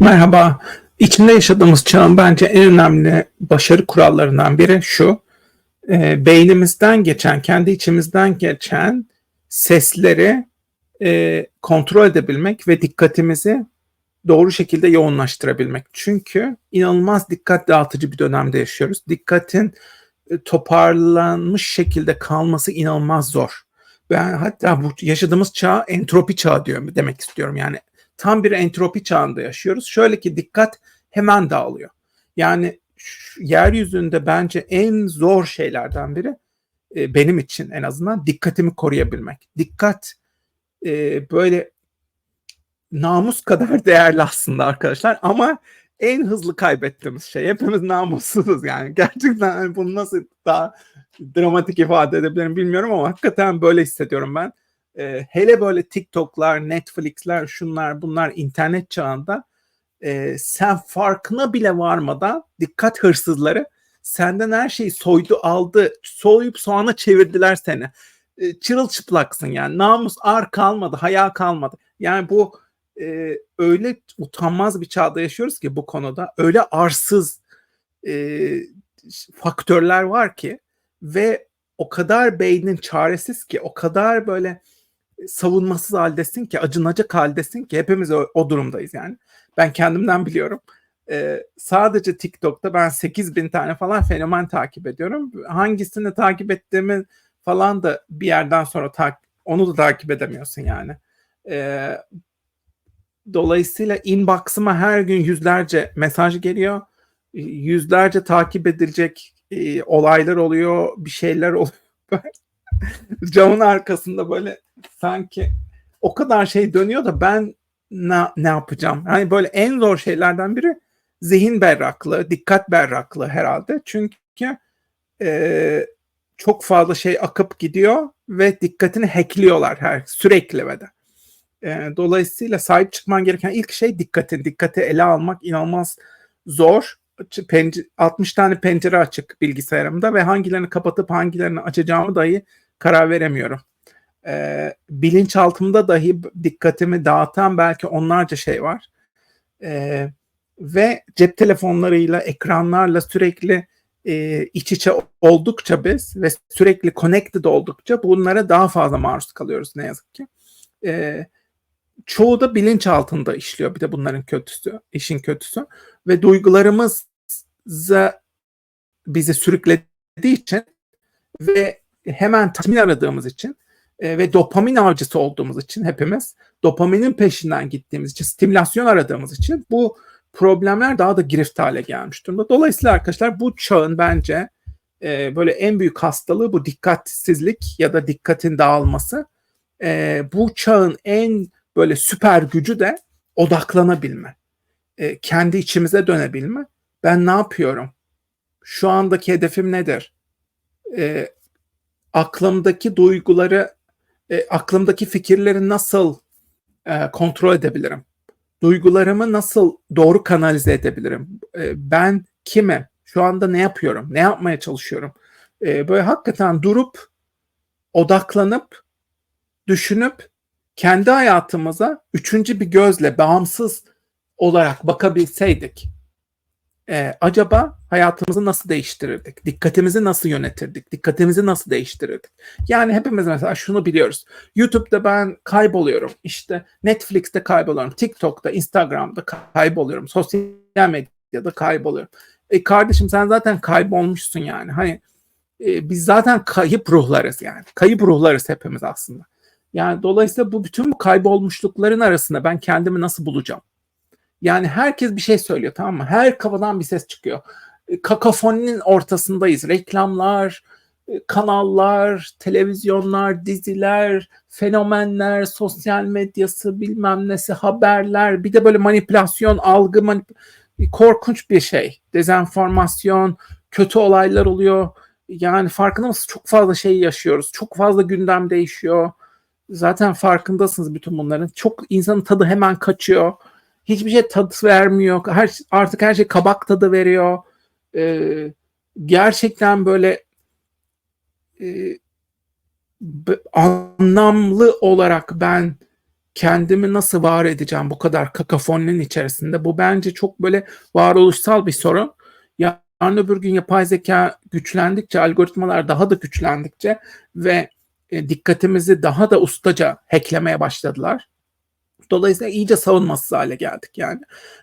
Merhaba. İçinde yaşadığımız çağın bence en önemli başarı kurallarından biri şu. e, beynimizden geçen, kendi içimizden geçen sesleri e, kontrol edebilmek ve dikkatimizi doğru şekilde yoğunlaştırabilmek. Çünkü inanılmaz dikkat dağıtıcı bir dönemde yaşıyoruz. Dikkatin e, toparlanmış şekilde kalması inanılmaz zor. Ben hatta bu yaşadığımız çağ entropi çağı diyorum demek istiyorum. Yani tam bir entropi çağında yaşıyoruz. Şöyle ki dikkat hemen dağılıyor. Yani yeryüzünde bence en zor şeylerden biri e, benim için en azından dikkatimi koruyabilmek. Dikkat e, böyle namus kadar değerli aslında arkadaşlar ama en hızlı kaybettiğimiz şey. Hepimiz namussuzuz yani. Gerçekten hani bunu nasıl daha dramatik ifade edebilirim bilmiyorum ama hakikaten böyle hissediyorum ben. Ee, hele böyle TikTok'lar, Netflix'ler, şunlar bunlar internet çağında e, sen farkına bile varmadan dikkat hırsızları senden her şeyi soydu aldı. Soyup soğana çevirdiler seni. E, çırılçıplaksın yani. Namus ar kalmadı, haya kalmadı. Yani bu e, öyle utanmaz bir çağda yaşıyoruz ki bu konuda. Öyle arsız e, faktörler var ki ve o kadar beynin çaresiz ki, o kadar böyle savunmasız haldesin ki, acınacak haldesin ki hepimiz o, o durumdayız yani. Ben kendimden biliyorum. Ee, sadece TikTok'ta ben 8 bin tane falan fenomen takip ediyorum. Hangisini takip ettiğimi falan da bir yerden sonra tak, onu da takip edemiyorsun yani. Ee, dolayısıyla inbox'ıma her gün yüzlerce mesaj geliyor. Yüzlerce takip edilecek e, olaylar oluyor, bir şeyler oluyor. Camın arkasında böyle sanki o kadar şey dönüyor da ben ne, ne yapacağım? Hani böyle en zor şeylerden biri zihin berraklığı, dikkat berraklığı herhalde. Çünkü e, çok fazla şey akıp gidiyor ve dikkatini hackliyorlar her sürekli ve de. E, dolayısıyla sahip çıkman gereken ilk şey dikkatin. Dikkati ele almak inanılmaz zor. Pence- 60 tane pencere açık bilgisayarımda ve hangilerini kapatıp hangilerini açacağımı dahi karar veremiyorum. E, bilinçaltımda dahi dikkatimi dağıtan belki onlarca şey var. E, ve cep telefonlarıyla, ekranlarla sürekli e, iç içe oldukça biz ve sürekli connected oldukça bunlara daha fazla maruz kalıyoruz ne yazık ki. E, çoğu da bilinç altında işliyor bir de bunların kötüsü, işin kötüsü ve duygularımıza bizi sürüklediği için ve hemen tatmin aradığımız için e, ve dopamin avcısı olduğumuz için hepimiz dopaminin peşinden gittiğimiz için stimülasyon aradığımız için bu problemler daha da girift hale gelmiş durumda. Dolayısıyla arkadaşlar bu çağın bence e, böyle en büyük hastalığı bu dikkatsizlik ya da dikkatin dağılması. E, bu çağın en böyle süper gücü de odaklanabilme. E, kendi içimize dönebilme. Ben ne yapıyorum? Şu andaki hedefim nedir? E, aklımdaki duyguları, e, aklımdaki fikirleri nasıl e, kontrol edebilirim? Duygularımı nasıl doğru kanalize edebilirim? E, ben kimim? Şu anda ne yapıyorum? Ne yapmaya çalışıyorum? E, böyle hakikaten durup, odaklanıp, düşünüp kendi hayatımıza üçüncü bir gözle bağımsız olarak bakabilseydik e, acaba hayatımızı nasıl değiştirirdik? Dikkatimizi nasıl yönetirdik? Dikkatimizi nasıl değiştirirdik? Yani hepimiz mesela şunu biliyoruz. YouTube'da ben kayboluyorum. İşte Netflix'te kayboluyorum. TikTok'ta, Instagram'da kayboluyorum. Sosyal medyada kayboluyorum. E kardeşim sen zaten kaybolmuşsun yani. Hani e, biz zaten kayıp ruhlarız yani. Kayıp ruhlarız hepimiz aslında. Yani dolayısıyla bu bütün bu kaybolmuşlukların arasında ben kendimi nasıl bulacağım? Yani herkes bir şey söylüyor tamam mı? Her kafadan bir ses çıkıyor. E, Kakafoninin ortasındayız. Reklamlar, e, kanallar, televizyonlar, diziler, fenomenler, sosyal medyası, bilmem nesi, haberler, bir de böyle manipülasyon, algı, manip korkunç bir şey. Dezenformasyon, kötü olaylar oluyor. Yani farkında mısınız? Çok fazla şey yaşıyoruz. Çok fazla gündem değişiyor. Zaten farkındasınız bütün bunların. Çok insanın tadı hemen kaçıyor. Hiçbir şey tadı vermiyor. Her, artık her şey kabak tadı veriyor. Ee, gerçekten böyle e, anlamlı olarak ben kendimi nasıl var edeceğim bu kadar kakafoninin içerisinde? Bu bence çok böyle varoluşsal bir sorun. Yarın öbür gün yapay zeka güçlendikçe, algoritmalar daha da güçlendikçe ve e, dikkatimizi daha da ustaca hacklemeye başladılar. Dolayısıyla iyice savunmasız hale geldik yani.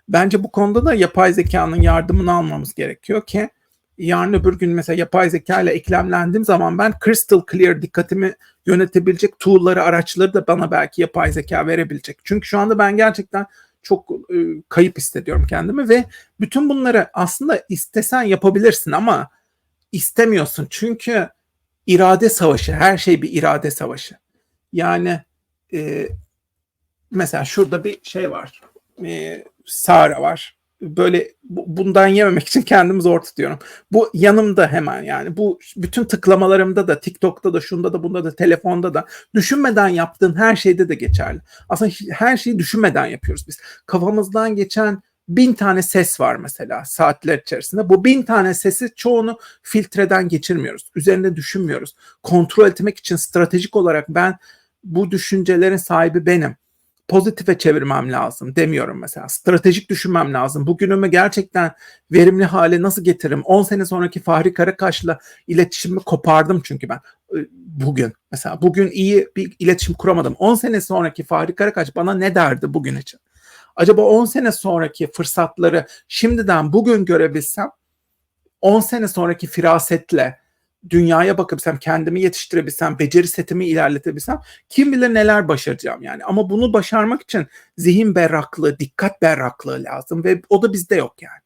Bence bu konuda da yapay zekanın yardımını almamız gerekiyor ki yarın öbür gün mesela yapay zeka ile eklemlendiğim zaman ben crystal clear dikkatimi yönetebilecek tool'ları, araçları da bana belki yapay zeka verebilecek. Çünkü şu anda ben gerçekten çok e, kayıp hissediyorum kendimi ve bütün bunları aslında istesen yapabilirsin ama istemiyorsun. Çünkü irade savaşı, her şey bir irade savaşı. Yani e, mesela şurada bir şey var. E, Sara var böyle bundan yememek için kendimi zor tutuyorum. Bu yanımda hemen yani bu bütün tıklamalarımda da TikTok'ta da şunda da bunda da telefonda da düşünmeden yaptığın her şeyde de geçerli. Aslında her şeyi düşünmeden yapıyoruz biz. Kafamızdan geçen bin tane ses var mesela saatler içerisinde. Bu bin tane sesi çoğunu filtreden geçirmiyoruz. Üzerinde düşünmüyoruz. Kontrol etmek için stratejik olarak ben bu düşüncelerin sahibi benim pozitife çevirmem lazım demiyorum mesela. Stratejik düşünmem lazım. Bugünümü gerçekten verimli hale nasıl getiririm? 10 sene sonraki Fahri Karakaş'la iletişimi kopardım çünkü ben bugün. Mesela bugün iyi bir iletişim kuramadım. 10 sene sonraki Fahri Karakaş bana ne derdi bugün için? Acaba 10 sene sonraki fırsatları şimdiden bugün görebilsem 10 sene sonraki firasetle dünyaya bakabilsem, kendimi yetiştirebilsem, beceri setimi ilerletebilsem kim bilir neler başaracağım yani. Ama bunu başarmak için zihin berraklığı, dikkat berraklığı lazım ve o da bizde yok yani.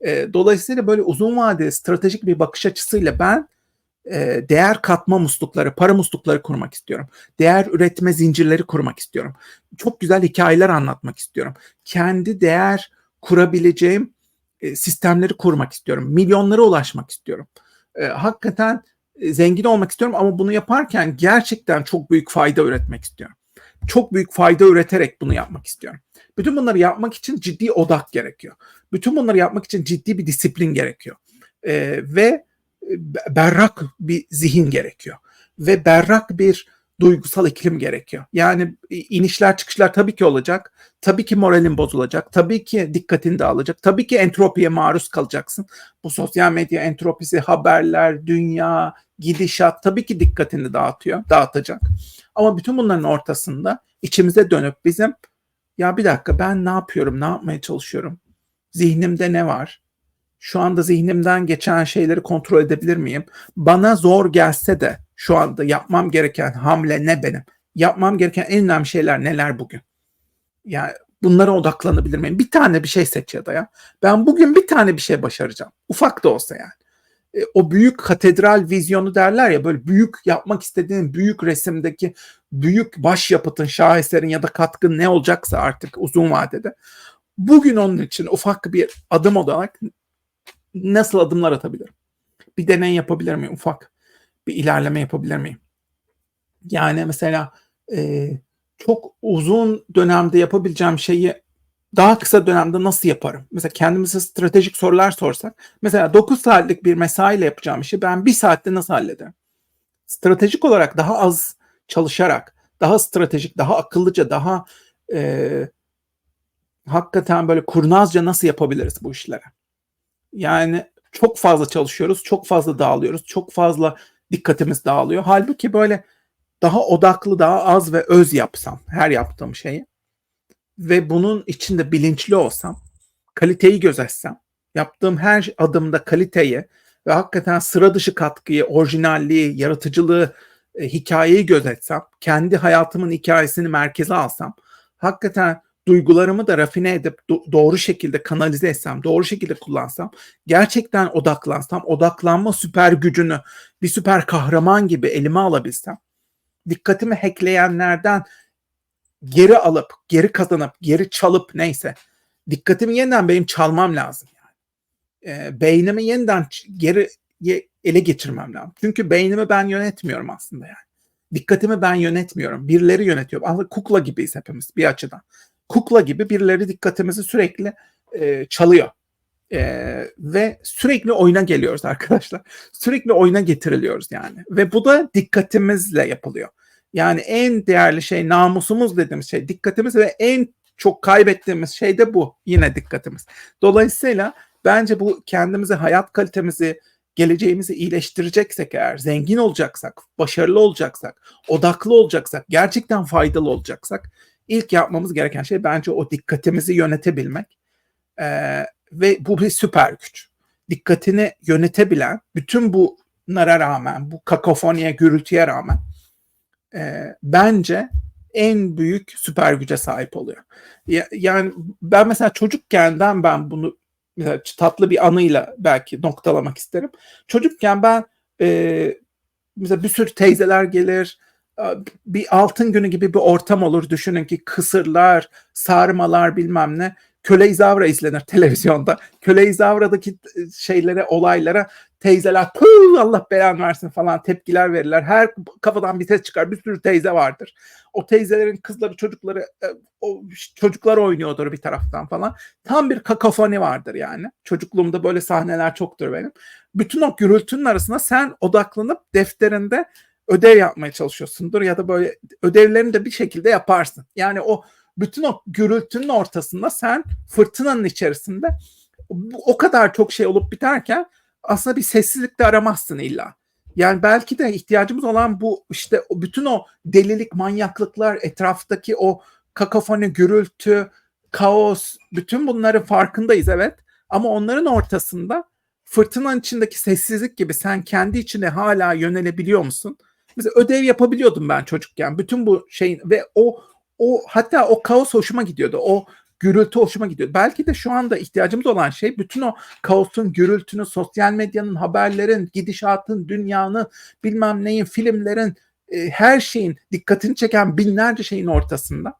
E, dolayısıyla böyle uzun vadeli stratejik bir bakış açısıyla ben e, değer katma muslukları, para muslukları kurmak istiyorum. Değer üretme zincirleri kurmak istiyorum. Çok güzel hikayeler anlatmak istiyorum. Kendi değer kurabileceğim e, sistemleri kurmak istiyorum. Milyonlara ulaşmak istiyorum e, hakikaten zengin olmak istiyorum ama bunu yaparken gerçekten çok büyük fayda üretmek istiyorum. Çok büyük fayda üreterek bunu yapmak istiyorum. Bütün bunları yapmak için ciddi odak gerekiyor. Bütün bunları yapmak için ciddi bir disiplin gerekiyor. E, ve berrak bir zihin gerekiyor. Ve berrak bir duygusal iklim gerekiyor. Yani inişler çıkışlar tabii ki olacak. Tabii ki moralin bozulacak. Tabii ki dikkatin dağılacak. Tabii ki entropiye maruz kalacaksın. Bu sosyal medya entropisi, haberler, dünya, gidişat tabii ki dikkatini dağıtıyor, dağıtacak. Ama bütün bunların ortasında içimize dönüp bizim ya bir dakika ben ne yapıyorum, ne yapmaya çalışıyorum? Zihnimde ne var? Şu anda zihnimden geçen şeyleri kontrol edebilir miyim? Bana zor gelse de şu anda yapmam gereken hamle ne benim? Yapmam gereken en önemli şeyler neler bugün? Yani bunlara odaklanabilir miyim? Bir tane bir şey seç ya da ya. Ben bugün bir tane bir şey başaracağım. Ufak da olsa yani. E, o büyük katedral vizyonu derler ya böyle büyük yapmak istediğin büyük resimdeki büyük başyapıtın, şaheserin ya da katkın ne olacaksa artık uzun vadede. Bugün onun için ufak bir adım olarak nasıl adımlar atabilirim? Bir deney yapabilir miyim ufak? Bir ilerleme yapabilir miyim? Yani mesela e, çok uzun dönemde yapabileceğim şeyi daha kısa dönemde nasıl yaparım? Mesela kendimize stratejik sorular sorsak. Mesela 9 saatlik bir mesaiyle yapacağım işi ben bir saatte nasıl hallederim? Stratejik olarak daha az çalışarak, daha stratejik, daha akıllıca, daha e, hakikaten böyle kurnazca nasıl yapabiliriz bu işleri? Yani çok fazla çalışıyoruz, çok fazla dağılıyoruz, çok fazla dikkatimiz dağılıyor. Halbuki böyle daha odaklı, daha az ve öz yapsam her yaptığım şeyi ve bunun içinde bilinçli olsam, kaliteyi gözetsem, yaptığım her adımda kaliteyi ve hakikaten sıra dışı katkıyı, orijinalliği, yaratıcılığı, e, hikayeyi gözetsem, kendi hayatımın hikayesini merkeze alsam, hakikaten duygularımı da rafine edip do- doğru şekilde kanalize etsem, doğru şekilde kullansam, gerçekten odaklansam, odaklanma süper gücünü bir süper kahraman gibi elime alabilsem, dikkatimi hackleyenlerden geri alıp, geri kazanıp, geri çalıp neyse, dikkatimi yeniden benim çalmam lazım yani. E, beynimi yeniden geri ele geçirmem lazım. Çünkü beynimi ben yönetmiyorum aslında yani. Dikkatimi ben yönetmiyorum. Birileri yönetiyor. Aslında kukla gibiyiz hepimiz bir açıdan kukla gibi birileri dikkatimizi sürekli e, çalıyor. E, ve sürekli oyuna geliyoruz arkadaşlar. Sürekli oyuna getiriliyoruz yani. Ve bu da dikkatimizle yapılıyor. Yani en değerli şey namusumuz dediğimiz şey dikkatimiz ve en çok kaybettiğimiz şey de bu. Yine dikkatimiz. Dolayısıyla bence bu kendimizi, hayat kalitemizi, geleceğimizi iyileştireceksek eğer, zengin olacaksak, başarılı olacaksak, odaklı olacaksak, gerçekten faydalı olacaksak ilk yapmamız gereken şey bence o dikkatimizi yönetebilmek. Ee, ve bu bir süper güç. Dikkatini yönetebilen, bütün bunlara rağmen, bu kakofoniye, gürültüye rağmen e, bence en büyük süper güce sahip oluyor. Ya, yani ben mesela çocukkenden ben bunu mesela tatlı bir anıyla belki noktalamak isterim. Çocukken ben e, mesela bir sürü teyzeler gelir, bir altın günü gibi bir ortam olur. Düşünün ki kısırlar, sarmalar bilmem ne. Köle İzavra izlenir televizyonda. Köle İzavra'daki şeylere, olaylara teyzeler Puh, Allah belanı versin falan tepkiler verirler. Her kafadan bir ses çıkar. Bir sürü teyze vardır. O teyzelerin kızları, çocukları o çocuklar oynuyordur bir taraftan falan. Tam bir kakafoni vardır yani. Çocukluğumda böyle sahneler çoktur benim. Bütün o gürültünün arasında sen odaklanıp defterinde ödev yapmaya çalışıyorsundur ya da böyle ödevlerini de bir şekilde yaparsın. Yani o bütün o gürültünün ortasında sen fırtınanın içerisinde o kadar çok şey olup biterken aslında bir sessizlik de aramazsın illa. Yani belki de ihtiyacımız olan bu işte bütün o delilik, manyaklıklar, etraftaki o kakafoni, gürültü, kaos, bütün bunların farkındayız evet. Ama onların ortasında fırtınanın içindeki sessizlik gibi sen kendi içine hala yönelebiliyor musun? Mesela ödev yapabiliyordum ben çocukken. Bütün bu şeyin ve o o hatta o kaos hoşuma gidiyordu. O gürültü hoşuma gidiyor. Belki de şu anda ihtiyacımız olan şey bütün o kaosun, gürültünün, sosyal medyanın, haberlerin, gidişatın, dünyanın, bilmem neyin, filmlerin, e, her şeyin dikkatini çeken binlerce şeyin ortasında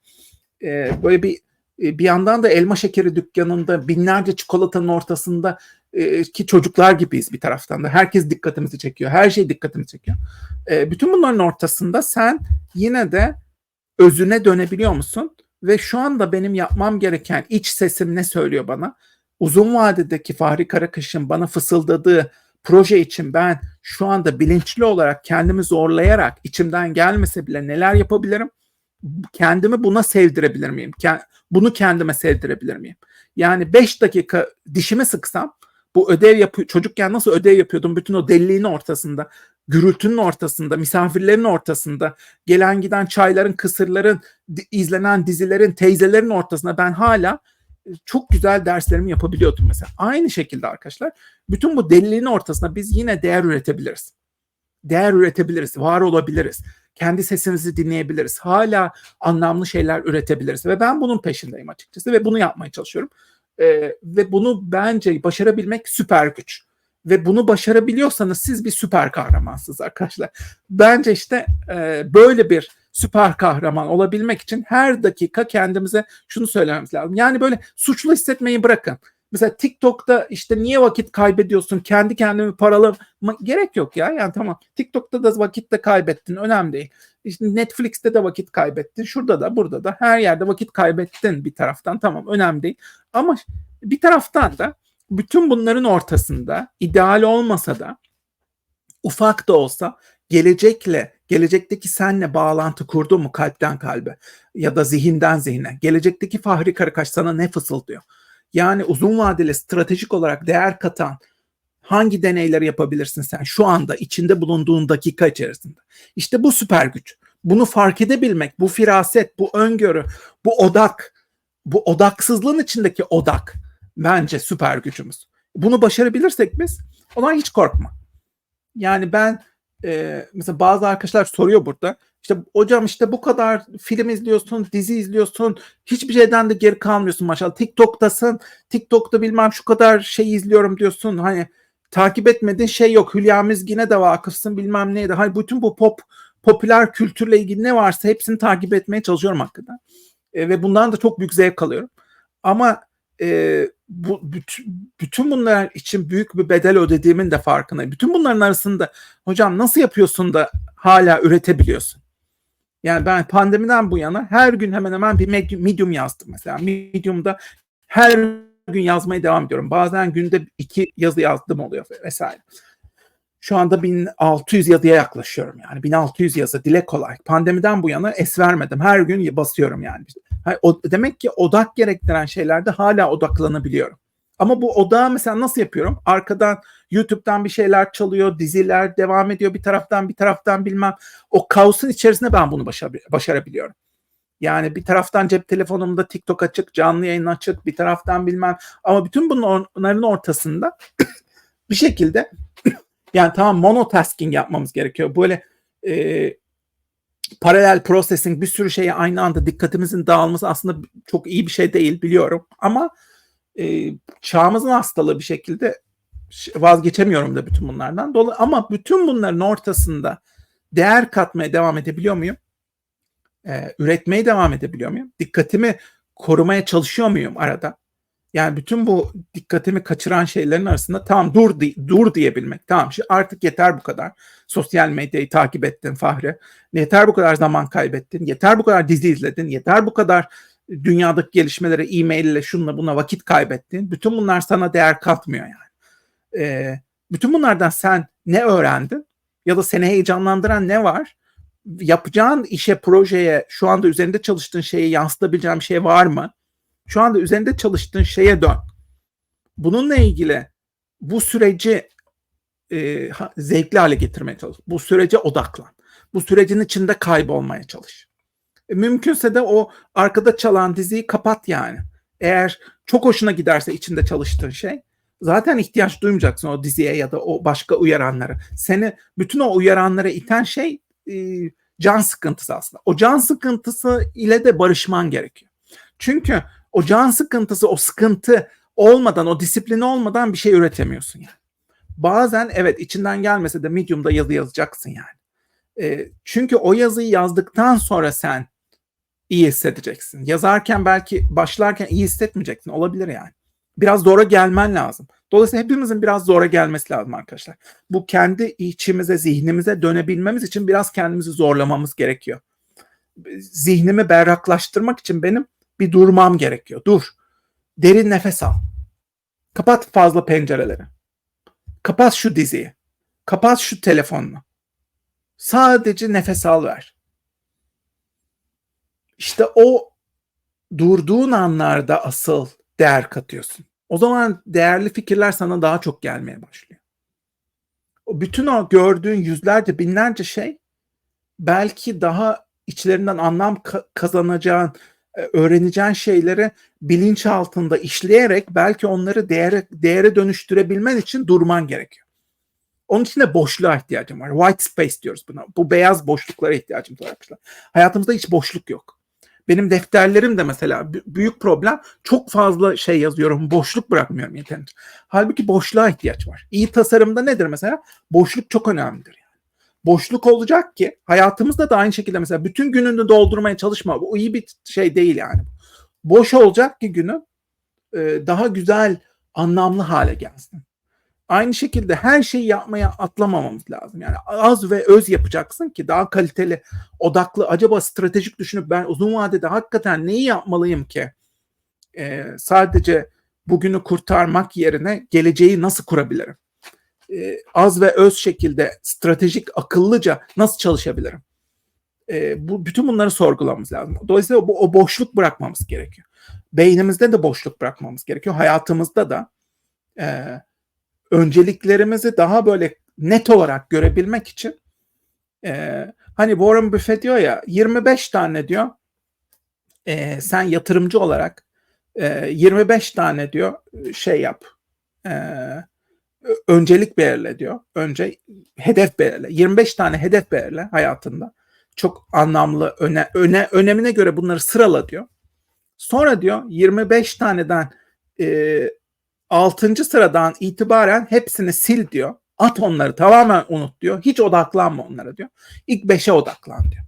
e, böyle bir e, bir yandan da elma şekeri dükkanında binlerce çikolatanın ortasında e, ki çocuklar gibiyiz bir taraftan da. Herkes dikkatimizi çekiyor. Her şey dikkatimizi çekiyor. E, bütün bunların ortasında sen yine de özüne dönebiliyor musun? Ve şu anda benim yapmam gereken iç sesim ne söylüyor bana? Uzun vadedeki Fahri Karakış'ın bana fısıldadığı proje için ben şu anda bilinçli olarak kendimi zorlayarak içimden gelmese bile neler yapabilirim? Kendimi buna sevdirebilir miyim? Bunu kendime sevdirebilir miyim? Yani 5 dakika dişimi sıksam bu ödev yapıyor çocukken nasıl ödev yapıyordum bütün o deliliğin ortasında gürültünün ortasında, misafirlerin ortasında, gelen giden çayların, kısırların, izlenen dizilerin, teyzelerin ortasında ben hala e, çok güzel derslerimi yapabiliyordum mesela. Aynı şekilde arkadaşlar bütün bu deliliğin ortasında biz yine değer üretebiliriz. Değer üretebiliriz, var olabiliriz. Kendi sesimizi dinleyebiliriz. Hala anlamlı şeyler üretebiliriz. Ve ben bunun peşindeyim açıkçası ve bunu yapmaya çalışıyorum. Ee, ve bunu bence başarabilmek süper güç ve bunu başarabiliyorsanız siz bir süper kahramansınız arkadaşlar. Bence işte e, böyle bir süper kahraman olabilmek için her dakika kendimize şunu söylememiz lazım. Yani böyle suçlu hissetmeyi bırakın. Mesela TikTok'ta işte niye vakit kaybediyorsun? Kendi kendimi paralı gerek yok ya. Yani tamam. TikTok'ta da vakit de kaybettin. Önemli değil. İşte Netflix'te de vakit kaybettin. Şurada da burada da her yerde vakit kaybettin bir taraftan. Tamam önemli değil. Ama bir taraftan da bütün bunların ortasında ideal olmasa da ufak da olsa gelecekle gelecekteki senle bağlantı kurdu mu kalpten kalbe ya da zihinden zihne gelecekteki Fahri Karakaş sana ne fısıldıyor? Yani uzun vadeli stratejik olarak değer katan hangi deneyleri yapabilirsin sen şu anda içinde bulunduğun dakika içerisinde? İşte bu süper güç. Bunu fark edebilmek, bu firaset, bu öngörü, bu odak, bu odaksızlığın içindeki odak bence süper gücümüz. Bunu başarabilirsek biz ona hiç korkma. Yani ben e, mesela bazı arkadaşlar soruyor burada. İşte hocam işte bu kadar film izliyorsun, dizi izliyorsun, hiçbir şeyden de geri kalmıyorsun maşallah. TikTok'tasın, TikTok'ta bilmem şu kadar şey izliyorum diyorsun. Hani takip etmediğin şey yok. Hülya Mizgin'e de vakıfsın bilmem neydi. Hani bütün bu pop popüler kültürle ilgili ne varsa hepsini takip etmeye çalışıyorum hakikaten. E, ve bundan da çok büyük zevk alıyorum. Ama e, bu bütün, bütün bunlar için büyük bir bedel ödediğimin de farkındayım. Bütün bunların arasında hocam nasıl yapıyorsun da hala üretebiliyorsun? Yani ben pandemiden bu yana her gün hemen hemen bir medium yazdım mesela. Medium'da her gün yazmaya devam ediyorum. Bazen günde iki yazı yazdım oluyor vesaire. Şu anda 1600 yazıya yaklaşıyorum yani. 1600 yazı dile kolay. Pandemiden bu yana es vermedim. Her gün basıyorum yani. Demek ki odak gerektiren şeylerde hala odaklanabiliyorum. Ama bu odağı mesela nasıl yapıyorum? Arkadan YouTube'dan bir şeyler çalıyor, diziler devam ediyor bir taraftan bir taraftan bilmem. O kaosun içerisinde ben bunu başar- başarabiliyorum. Yani bir taraftan cep telefonumda TikTok açık, canlı yayın açık, bir taraftan bilmem. Ama bütün bunların ortasında bir şekilde yani tamam monotasking yapmamız gerekiyor. Böyle e, paralel processing bir sürü şeye aynı anda dikkatimizin dağılması aslında çok iyi bir şey değil biliyorum. Ama e, çağımızın hastalığı bir şekilde vazgeçemiyorum da bütün bunlardan. Dolayı ama bütün bunların ortasında değer katmaya devam edebiliyor muyum? Ee, üretmeye devam edebiliyor muyum? Dikkatimi korumaya çalışıyor muyum arada? Yani bütün bu dikkatimi kaçıran şeylerin arasında tamam dur dur diyebilmek. Tamam artık yeter bu kadar. Sosyal medyayı takip ettin Fahri. Yeter bu kadar zaman kaybettin. Yeter bu kadar dizi izledin. Yeter bu kadar dünyadaki gelişmelere e-mail ile şunla buna vakit kaybettin. Bütün bunlar sana değer katmıyor yani. Ee, bütün bunlardan sen ne öğrendin? Ya da seni heyecanlandıran ne var? Yapacağın işe, projeye, şu anda üzerinde çalıştığın şeye yansıtabileceğin bir şey var mı? Şu anda üzerinde çalıştığın şeye dön. Bununla ilgili bu süreci e, zevkli hale getirmeye çalış. Bu sürece odaklan. Bu sürecin içinde kaybolmaya çalış. E, mümkünse de o arkada çalan diziyi kapat yani. Eğer çok hoşuna giderse içinde çalıştığın şey zaten ihtiyaç duymayacaksın o diziye ya da o başka uyaranlara. Seni bütün o uyaranlara iten şey e, can sıkıntısı aslında. O can sıkıntısı ile de barışman gerekiyor. Çünkü o can sıkıntısı, o sıkıntı olmadan, o disiplin olmadan bir şey üretemiyorsun yani. Bazen evet içinden gelmese de Medium'da yazı yazacaksın yani. E, çünkü o yazıyı yazdıktan sonra sen iyi hissedeceksin. Yazarken belki başlarken iyi hissetmeyeceksin. Olabilir yani. Biraz zora gelmen lazım. Dolayısıyla hepimizin biraz zora gelmesi lazım arkadaşlar. Bu kendi içimize, zihnimize dönebilmemiz için biraz kendimizi zorlamamız gerekiyor. Zihnimi berraklaştırmak için benim bir durmam gerekiyor. Dur. Derin nefes al. Kapat fazla pencereleri. Kapat şu diziyi. Kapat şu telefonunu. Sadece nefes al ver. İşte o durduğun anlarda asıl değer katıyorsun. O zaman değerli fikirler sana daha çok gelmeye başlıyor. Bütün o gördüğün yüzlerce, binlerce şey belki daha içlerinden anlam kazanacağın, e, öğreneceğin şeyleri bilinç altında işleyerek belki onları değere, değere dönüştürebilmen için durman gerekiyor. Onun için de boşluğa ihtiyacım var. White space diyoruz buna. Bu beyaz boşluklara ihtiyacımız var arkadaşlar. Hayatımızda hiç boşluk yok. Benim defterlerim de mesela büyük problem. Çok fazla şey yazıyorum. Boşluk bırakmıyorum yeterince. Halbuki boşluğa ihtiyaç var. İyi tasarımda nedir mesela? Boşluk çok önemlidir. Yani. Boşluk olacak ki hayatımızda da aynı şekilde mesela bütün gününü doldurmaya çalışma. Bu iyi bir şey değil yani. Boş olacak ki günü daha güzel, anlamlı hale gelsin. Aynı şekilde her şeyi yapmaya atlamamamız lazım. Yani az ve öz yapacaksın ki daha kaliteli, odaklı, acaba stratejik düşünüp ben uzun vadede hakikaten neyi yapmalıyım ki ee, sadece bugünü kurtarmak yerine geleceği nasıl kurabilirim? Ee, az ve öz şekilde stratejik, akıllıca nasıl çalışabilirim? Ee, bu bütün bunları sorgulamamız lazım. Dolayısıyla o, o boşluk bırakmamız gerekiyor. Beynimizde de boşluk bırakmamız gerekiyor. Hayatımızda da e, önceliklerimizi daha böyle net olarak görebilmek için e, hani Warren Buffett diyor ya 25 tane diyor e, sen yatırımcı olarak e, 25 tane diyor şey yap e, öncelik belirle diyor. Önce hedef belirle. 25 tane hedef belirle hayatında. Çok anlamlı, öne, öne, önemine göre bunları sırala diyor. Sonra diyor 25 taneden e, 6. sıradan itibaren hepsini sil diyor. At onları tamamen unut diyor. Hiç odaklanma onlara diyor. İlk 5'e odaklan diyor.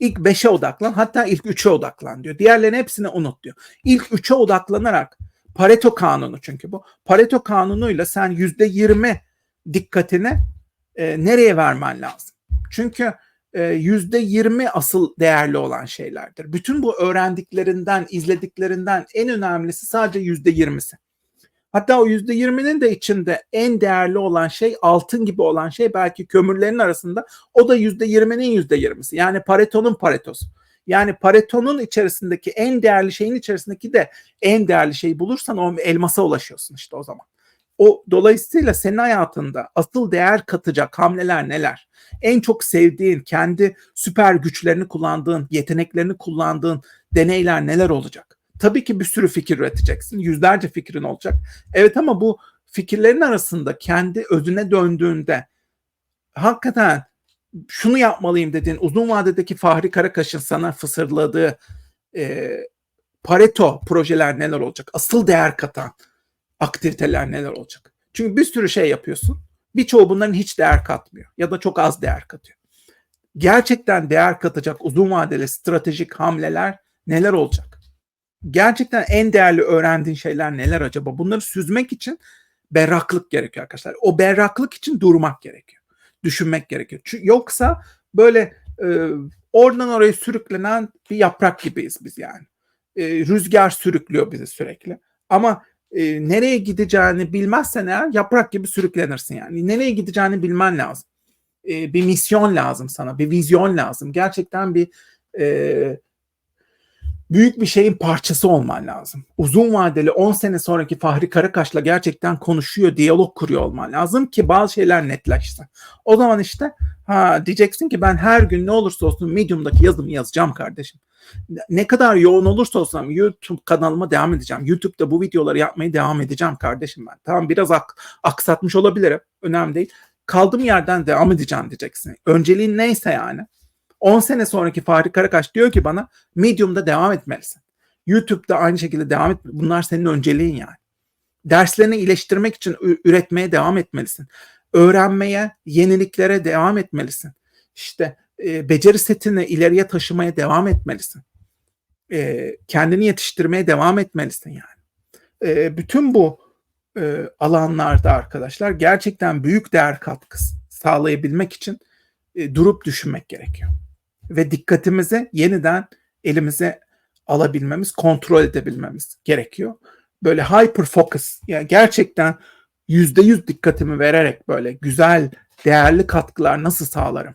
İlk 5'e odaklan hatta ilk 3'e odaklan diyor. Diğerlerini hepsini unut diyor. İlk 3'e odaklanarak Pareto kanunu çünkü bu. Pareto kanunuyla sen %20 dikkatini e, nereye vermen lazım? Çünkü yüzde yirmi asıl değerli olan şeylerdir. Bütün bu öğrendiklerinden, izlediklerinden en önemlisi sadece yüzde yirmisi. Hatta o %20'nin de içinde en değerli olan şey altın gibi olan şey belki kömürlerin arasında o da %20'nin %20'si. Yani Pareto'nun Pareto'su. Yani Pareto'nun içerisindeki en değerli şeyin içerisindeki de en değerli şeyi bulursan o elmasa ulaşıyorsun işte o zaman. O dolayısıyla senin hayatında asıl değer katacak hamleler neler? En çok sevdiğin, kendi süper güçlerini kullandığın, yeteneklerini kullandığın deneyler neler olacak? Tabii ki bir sürü fikir üreteceksin. Yüzlerce fikrin olacak. Evet ama bu fikirlerin arasında kendi özüne döndüğünde hakikaten şunu yapmalıyım dediğin uzun vadedeki Fahri Karakaş'ın sana fısırladığı e, Pareto projeler neler olacak? Asıl değer katan aktiviteler neler olacak? Çünkü bir sürü şey yapıyorsun. Birçoğu bunların hiç değer katmıyor ya da çok az değer katıyor. Gerçekten değer katacak uzun vadeli stratejik hamleler neler olacak? Gerçekten en değerli öğrendiğin şeyler neler acaba? Bunları süzmek için berraklık gerekiyor arkadaşlar. O berraklık için durmak gerekiyor. Düşünmek gerekiyor. Çünkü yoksa böyle e, oradan oraya sürüklenen bir yaprak gibiyiz biz yani. E, rüzgar sürüklüyor bizi sürekli. Ama e, nereye gideceğini bilmezsen eğer yaprak gibi sürüklenirsin yani. Nereye gideceğini bilmen lazım. E, bir misyon lazım sana, bir vizyon lazım. Gerçekten bir e, büyük bir şeyin parçası olman lazım. Uzun vadeli 10 sene sonraki Fahri Karakaş'la gerçekten konuşuyor, diyalog kuruyor olman lazım ki bazı şeyler netleşsin. O zaman işte ha diyeceksin ki ben her gün ne olursa olsun Medium'daki yazımı yazacağım kardeşim. Ne kadar yoğun olursa olsam YouTube kanalıma devam edeceğim. YouTube'da bu videoları yapmaya devam edeceğim kardeşim ben. Tamam biraz ak aksatmış olabilirim. Önemli değil. Kaldığım yerden devam edeceğim diyeceksin. Önceliğin neyse yani. 10 sene sonraki Fahri Karakaş diyor ki bana Medium'da devam etmelisin. YouTube'da aynı şekilde devam et. Bunlar senin önceliğin yani. Derslerini iyileştirmek için üretmeye devam etmelisin. Öğrenmeye, yeniliklere devam etmelisin. İşte e, beceri setini ileriye taşımaya devam etmelisin. E, kendini yetiştirmeye devam etmelisin yani. E, bütün bu e, alanlarda arkadaşlar gerçekten büyük değer katkısı sağlayabilmek için e, durup düşünmek gerekiyor ve dikkatimizi yeniden elimize alabilmemiz, kontrol edebilmemiz gerekiyor. Böyle hyper focus yani gerçekten yüzde yüz dikkatimi vererek böyle güzel, değerli katkılar nasıl sağlarım?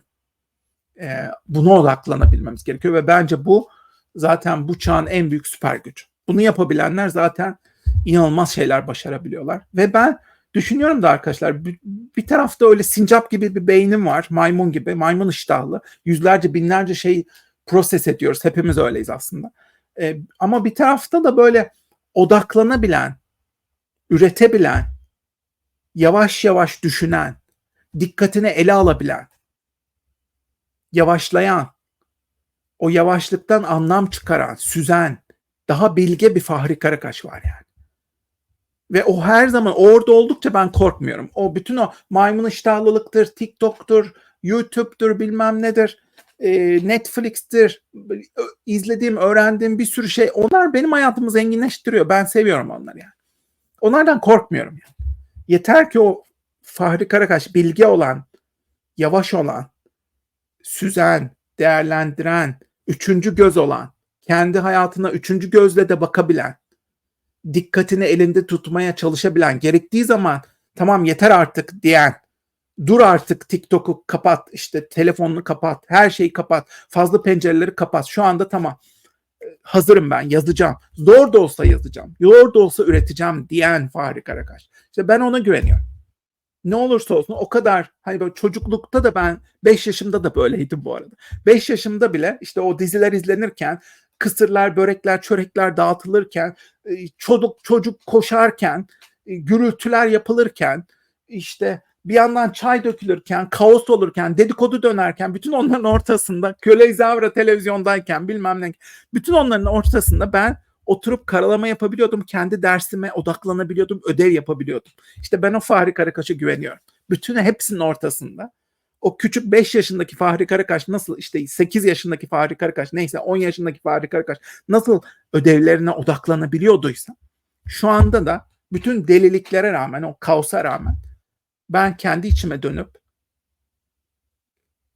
Ee, buna odaklanabilmemiz gerekiyor ve bence bu zaten bu çağın en büyük süper gücü. Bunu yapabilenler zaten inanılmaz şeyler başarabiliyorlar ve ben Düşünüyorum da arkadaşlar bir, bir tarafta öyle sincap gibi bir beynim var. Maymun gibi, maymun iştahlı. Yüzlerce binlerce şey proses ediyoruz. Hepimiz öyleyiz aslında. E, ama bir tarafta da böyle odaklanabilen, üretebilen, yavaş yavaş düşünen, dikkatine ele alabilen, yavaşlayan, o yavaşlıktan anlam çıkaran, süzen, daha bilge bir Fahri Karakaş var yani. Ve o her zaman orada oldukça ben korkmuyorum. O bütün o maymun iştahlılıktır, TikTok'tur, YouTube'dur bilmem nedir, e, Netflix'tir, izlediğim, öğrendiğim bir sürü şey. Onlar benim hayatımı zenginleştiriyor. Ben seviyorum onları yani. Onlardan korkmuyorum yani. Yeter ki o Fahri Karakaş bilgi olan, yavaş olan, süzen, değerlendiren, üçüncü göz olan, kendi hayatına üçüncü gözle de bakabilen, dikkatini elinde tutmaya çalışabilen, gerektiği zaman tamam yeter artık diyen, dur artık TikTok'u kapat, işte telefonunu kapat, her şeyi kapat, fazla pencereleri kapat. Şu anda tamam hazırım ben yazacağım. Zor da olsa yazacağım. Zor da olsa üreteceğim diyen Fahri Karakaş. İşte ben ona güveniyorum. Ne olursa olsun o kadar hani böyle çocuklukta da ben 5 yaşımda da böyleydim bu arada. 5 yaşımda bile işte o diziler izlenirken kısırlar, börekler, çörekler dağıtılırken, e, çocuk çocuk koşarken, e, gürültüler yapılırken, işte bir yandan çay dökülürken, kaos olurken, dedikodu dönerken, bütün onların ortasında köle izavra televizyondayken bilmem ne, bütün onların ortasında ben oturup karalama yapabiliyordum. Kendi dersime odaklanabiliyordum, ödev yapabiliyordum. İşte ben o Fahri Karakaş'a güveniyorum. Bütün hepsinin ortasında o küçük 5 yaşındaki Fahri Karakaş nasıl işte 8 yaşındaki Fahri Karakaş neyse 10 yaşındaki Fahri Karakaş nasıl ödevlerine odaklanabiliyorduysa şu anda da bütün deliliklere rağmen o kaosa rağmen ben kendi içime dönüp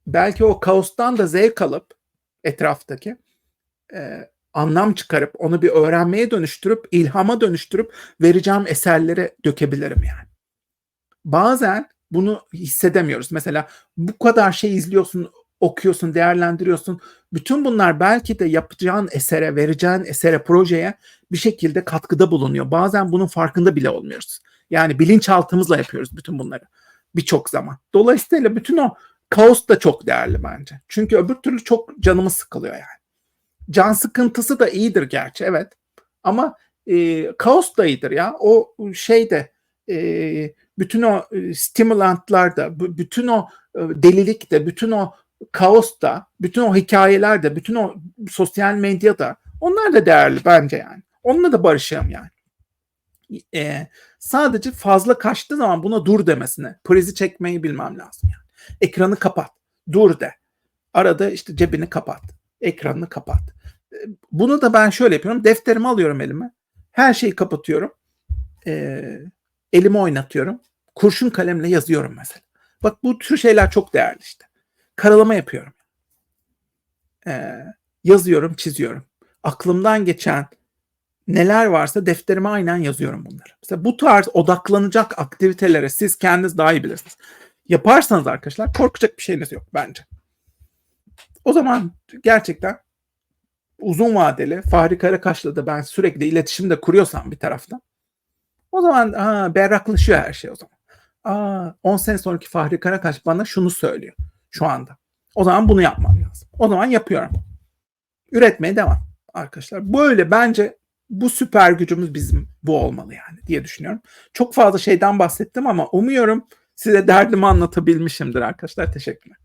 belki o kaostan da zevk alıp etraftaki e, anlam çıkarıp onu bir öğrenmeye dönüştürüp ilhama dönüştürüp vereceğim eserlere dökebilirim yani. Bazen bunu hissedemiyoruz. Mesela bu kadar şey izliyorsun, okuyorsun, değerlendiriyorsun. Bütün bunlar belki de yapacağın esere, vereceğin esere, projeye bir şekilde katkıda bulunuyor. Bazen bunun farkında bile olmuyoruz. Yani bilinçaltımızla yapıyoruz bütün bunları birçok zaman. Dolayısıyla bütün o kaos da çok değerli bence. Çünkü öbür türlü çok canımız sıkılıyor yani. Can sıkıntısı da iyidir gerçi evet. Ama e, kaos da iyidir ya. O şey de e, bütün o stimulantlar da, bütün o delilik de, bütün o kaos da, bütün o hikayeler de, bütün o sosyal medya da onlar da değerli bence yani. Onunla da barışığım yani. E, sadece fazla kaçtığı zaman buna dur demesine, prizi çekmeyi bilmem lazım yani. Ekranı kapat, dur de. Arada işte cebini kapat, ekranını kapat. Bunu da ben şöyle yapıyorum. Defterimi alıyorum elime. Her şeyi kapatıyorum. E, elimi oynatıyorum. Kurşun kalemle yazıyorum mesela. Bak bu tür şeyler çok değerli işte. Karalama yapıyorum. E, yazıyorum, çiziyorum. Aklımdan geçen neler varsa defterime aynen yazıyorum bunları. Mesela bu tarz odaklanacak aktivitelere siz kendiniz daha iyi bilirsiniz. Yaparsanız arkadaşlar korkacak bir şeyiniz yok bence. O zaman gerçekten uzun vadeli Fahri Karakaş'la da ben sürekli iletişimde kuruyorsam bir taraftan o zaman aa, berraklaşıyor her şey o zaman. Aa, 10 sene sonraki Fahri Karakaş bana şunu söylüyor şu anda. O zaman bunu yapmam lazım. O zaman yapıyorum. Üretmeye devam arkadaşlar. Böyle bence bu süper gücümüz bizim bu olmalı yani diye düşünüyorum. Çok fazla şeyden bahsettim ama umuyorum size derdimi anlatabilmişimdir arkadaşlar. Teşekkürler.